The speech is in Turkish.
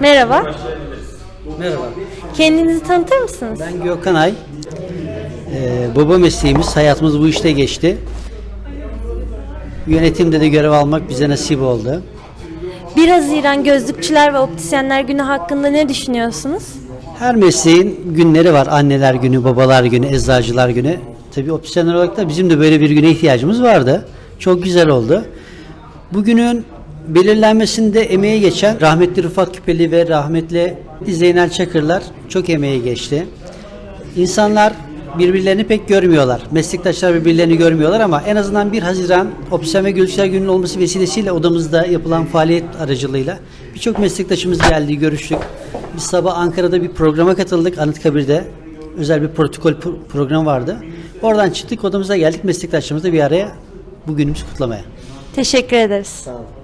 Merhaba. Merhaba. Kendinizi tanıtır mısınız? Ben Gökhan Ay. Ee, baba mesleğimiz, hayatımız bu işte geçti. Yönetimde de görev almak bize nasip oldu. 1 Haziran Gözlükçüler ve Optisyenler Günü hakkında ne düşünüyorsunuz? Her mesleğin günleri var. Anneler günü, babalar günü, eczacılar günü. Tabii opsiyonel olarak da bizim de böyle bir güne ihtiyacımız vardı. Çok güzel oldu. Bugünün belirlenmesinde emeği geçen rahmetli Rıfat Küpeli ve rahmetli Zeynel Çakırlar çok emeği geçti. İnsanlar birbirlerini pek görmüyorlar. Meslektaşlar birbirlerini görmüyorlar ama en azından 1 Haziran Opsiyon ve Gülüşler Günü'nün olması vesilesiyle odamızda yapılan faaliyet aracılığıyla birçok meslektaşımız geldi, görüştük. Biz sabah Ankara'da bir programa katıldık Anıtkabir'de. Özel bir protokol pro- program vardı. Oradan çıktık odamıza geldik meslektaşlarımızla bir araya bugünümüzü kutlamaya. Teşekkür ederiz. Sağ olun.